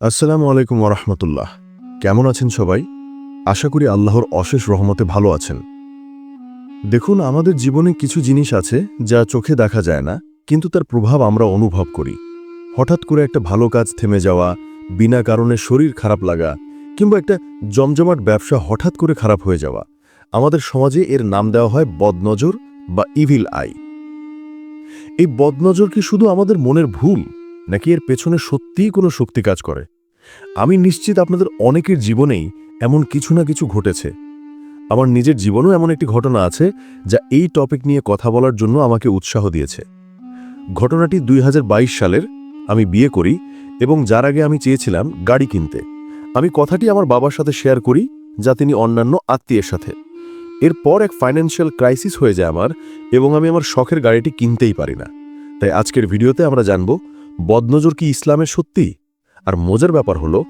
আসসালামু আলাইকুম ওরহমতুল্লাহ। কেমন আছেন সবাই? আশা করি আল্লাহর অশেষ রহমতে ভালো আছেন। দেখুন, আমাদের জীবনে কিছু জিনিস আছে যা চোখে দেখা যায় না, কিন্তু তার প্রভাব আমরা অনুভব করি। হঠাৎ করে একটা ভালো কাজ থেমে যাওয়া, বিনা কারণে শরীর খারাপ লাগা, কিংবা একটা জমজমাট ব্যবসা হঠাৎ করে খারাপ হয়ে যাওয়া। আমাদের সমাজে এর নাম দেওয়া হয় বদনজর বা ইভিল আই এই বদনজর কি শুধু আমাদের মনের ভুল নাকি এর পেছনে সত্যিই কোনো শক্তি কাজ করে? আমি নিশ্চিত আপনাদের অনেকের জীবনেই এমন কিছু না কিছু ঘটেছে। আমার নিজের জীবনেও এমন একটি ঘটনা আছে, যা এই টপিক নিয়ে কথা বলার জন্য আমাকে উৎসাহ দিয়েছে। ঘটনাটি দুই হাজার বাইশ সালের, আমি বিয়ে করি এবং যার আগে আমি চেয়েছিলাম গাড়ি কিনতে। আমি কথাটি আমার বাবার সাথে শেয়ার করি, যা তিনি অন্যান্য আত্মীয়ের সাথে। এরপর এক ফাইন্যান্সিয়াল ক্রাইসিস হয়ে যায় আমার এবং আমি আমার শখের গাড়িটি কিনতেই পারি না। তাই আজকের ভিডিওতে আমরা জানব বদনজর কি ইসলামের সত্যি? আর মজার ব্যাপার হলো,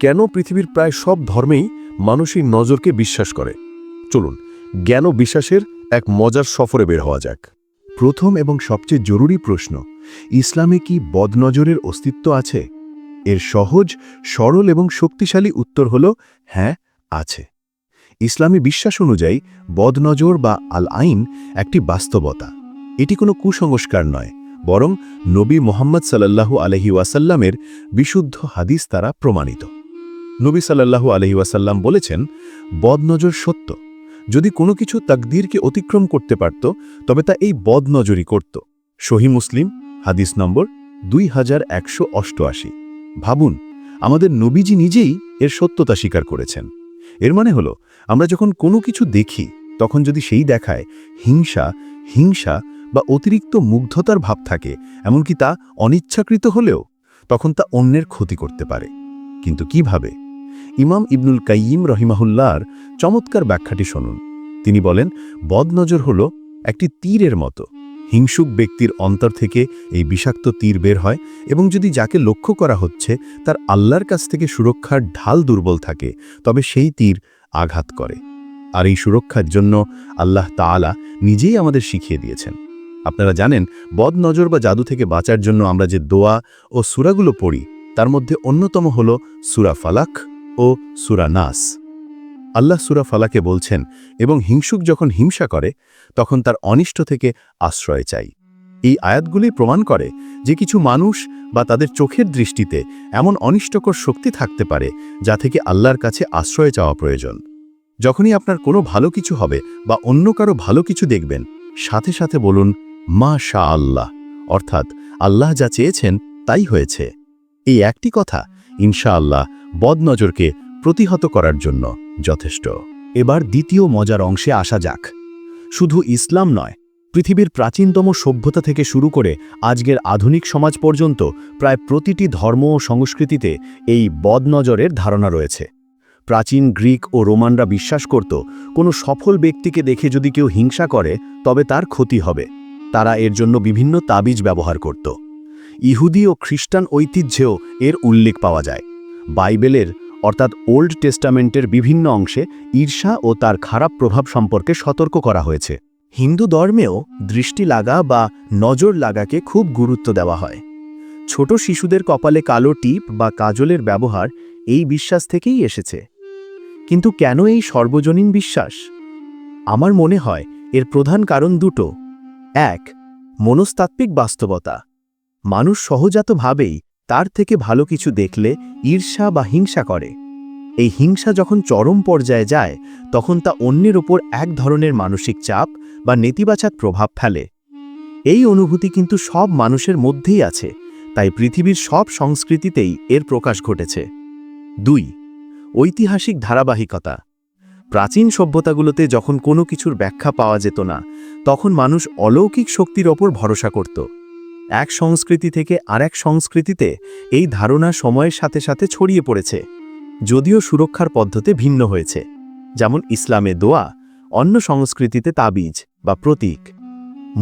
কেন পৃথিবীর প্রায় সব ধর্মেই মানুষ এই নজরকে বিশ্বাস করে? চলুন, জ্ঞান বিশ্বাসের এক মজার সফরে বের হওয়া যাক। প্রথম এবং সবচেয়ে জরুরি প্রশ্ন, ইসলামে কি বদনজরের অস্তিত্ব আছে? এর সহজ, সরল এবং শক্তিশালী উত্তর হল হ্যাঁ আছে। ইসলামী বিশ্বাস অনুযায়ী, বদনজর বা আল আইন একটি বাস্তবতা। এটি কোনো কুসংস্কার নয়। বরং নবী মোহাম্মদ সাল্লাল্লাহু আলহি ওয়াসাল্লামের বিশুদ্ধ হাদিস দ্বারা প্রমাণিত। নবী সাল্লাল্লাহু আলহি ওয়াসাল্লাম বলেছেন, বদনজর সত্য। যদি কোনো কিছু তাকদীরকে অতিক্রম করতে পারত, তবে তা এই বদনজরই করত। সহি মুসলিম, হাদিস নম্বর দুই হাজার একশো অষ্টআশি। ভাবুন, আমাদের নবীজি নিজেই এর সত্যতা স্বীকার করেছেন। এর মানে হলো, আমরা যখন কোনো কিছু দেখি, তখন যদি সেই দেখায়, হিংসা হিংসা বা অতিরিক্ত মুগ্ধতার ভাব থাকে, এমনকি তা অনিচ্ছাকৃত হলেও তখন তা অন্যের ক্ষতি করতে পারে। কিন্তু কীভাবে? ইমাম ইবনুল কাইয়িম রহিমাহুল্লার চমৎকার ব্যাখ্যাটি শুনুন। তিনি বলেন, বদনজর হল একটি তীরের মতো। হিংসুক ব্যক্তির অন্তর থেকে এই বিষাক্ত তীর বের হয় এবং যদি যাকে লক্ষ্য করা হচ্ছে, তার আল্লাহর কাছ থেকে সুরক্ষার ঢাল দুর্বল থাকে, তবে সেই তীর আঘাত করে। আর এই সুরক্ষার জন্য আল্লাহ তাআলা নিজেই আমাদের শিখিয়ে দিয়েছেন। আপনারা জানেন, বদনজর বা জাদু থেকে বাঁচার জন্য আমরা যে দোয়া ও সুরাগুলো পড়ি, তার মধ্যে অন্যতম হল সুরা ফালাক ও সুরা নাস। আল্লাহ সুরা ফালাকে বলছেন, এবং হিংসুক যখন হিংসা করে, তখন তার অনিষ্ট থেকে আশ্রয় চাই। এই আয়াতগুলি প্রমাণ করে যে কিছু মানুষ বা তাদের চোখের দৃষ্টিতে এমন অনিষ্টকর শক্তি থাকতে পারে, যা থেকে আল্লাহর কাছে আশ্রয় চাওয়া প্রয়োজন। যখনই আপনার কোনো ভালো কিছু হবে বা অন্য কারও ভালো কিছু দেখবেন, সাথে সাথে বলুন মা শা আল্লাহ অর্থাৎ আল্লাহ যা চেয়েছেন তাই হয়েছে। এই একটি কথা ইনশাআল্লাহ বদনজরকে প্রতিহত করার জন্য যথেষ্ট। এবার দ্বিতীয় মজার অংশে আসা যাক। শুধু ইসলাম নয়, পৃথিবীর প্রাচীনতম সভ্যতা থেকে শুরু করে আজকের আধুনিক সমাজ পর্যন্ত প্রায় প্রতিটি ধর্ম ও সংস্কৃতিতে এই বদনজরের ধারণা রয়েছে। প্রাচীন গ্রিক ও রোমানরা বিশ্বাস করত, কোনো সফল ব্যক্তিকে দেখে যদি কেউ হিংসা করে, তবে তার ক্ষতি হবে। তারা এর জন্য বিভিন্ন তাবিজ ব্যবহার করত। ইহুদি ও খ্রিস্টান ঐতিহ্যেও এর উল্লেখ পাওয়া যায়। বাইবেলের, অর্থাৎ ওল্ড টেস্টামেন্টের বিভিন্ন অংশে ঈর্ষা ও তার খারাপ প্রভাব সম্পর্কে সতর্ক করা হয়েছে। হিন্দু ধর্মেও দৃষ্টি লাগা বা নজর লাগাকে খুব গুরুত্ব দেওয়া হয়। ছোট শিশুদের কপালে কালো টিপ বা কাজলের ব্যবহার এই বিশ্বাস থেকেই এসেছে। কিন্তু কেন এই সর্বজনীন বিশ্বাস? আমার মনে হয় এর প্রধান কারণ দুটো। এক, মনস্তাত্ত্বিক বাস্তবতা। মানুষ সহজাতভাবেই তার থেকে ভালো কিছু দেখলে ঈর্ষা বা হিংসা করে। এই হিংসা যখন চরম পর্যায়ে যায়, তখন তা অন্যের ওপর এক ধরনের মানসিক চাপ বা নেতিবাচক প্রভাব ফেলে। এই অনুভূতি কিন্তু সব মানুষের মধ্যেই আছে, তাই পৃথিবীর সব সংস্কৃতিতেই এর প্রকাশ ঘটেছে। দুই, ঐতিহাসিক ধারাবাহিকতা। প্রাচীন সভ্যতাগুলোতে যখন কোনো কিছুর ব্যাখ্যা পাওয়া যেত না, তখন মানুষ অলৌকিক শক্তির ওপর ভরসা করত। এক সংস্কৃতি থেকে আরেক সংস্কৃতিতে এই ধারণা সময়ের সাথে সাথে ছড়িয়ে পড়েছে, যদিও সুরক্ষার পদ্ধতি ভিন্ন হয়েছে, যেমন ইসলামে দোয়া, অন্য সংস্কৃতিতে তাবিজ বা প্রতীক।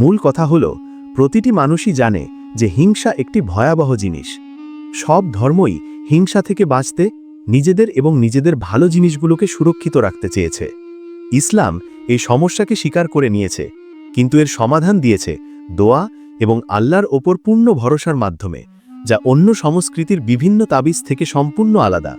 মূল কথা হল, প্রতিটি মানুষই জানে যে হিংসা একটি ভয়াবহ জিনিস। সব ধর্মই হিংসা থেকে বাঁচতে নিজেদের এবং নিজেদের ভালো জিনিসগুলোকে সুরক্ষিত রাখতে চেয়েছে। ইসলাম এই সমস্যাকে স্বীকার করে নিয়েছে, কিন্তু এর সমাধান দিয়েছে দোয়া এবং আল্লাহর ওপর পূর্ণ ভরসার মাধ্যমে, যা অন্য সংস্কৃতির বিভিন্ন তাবিজ থেকে সম্পূর্ণ আলাদা।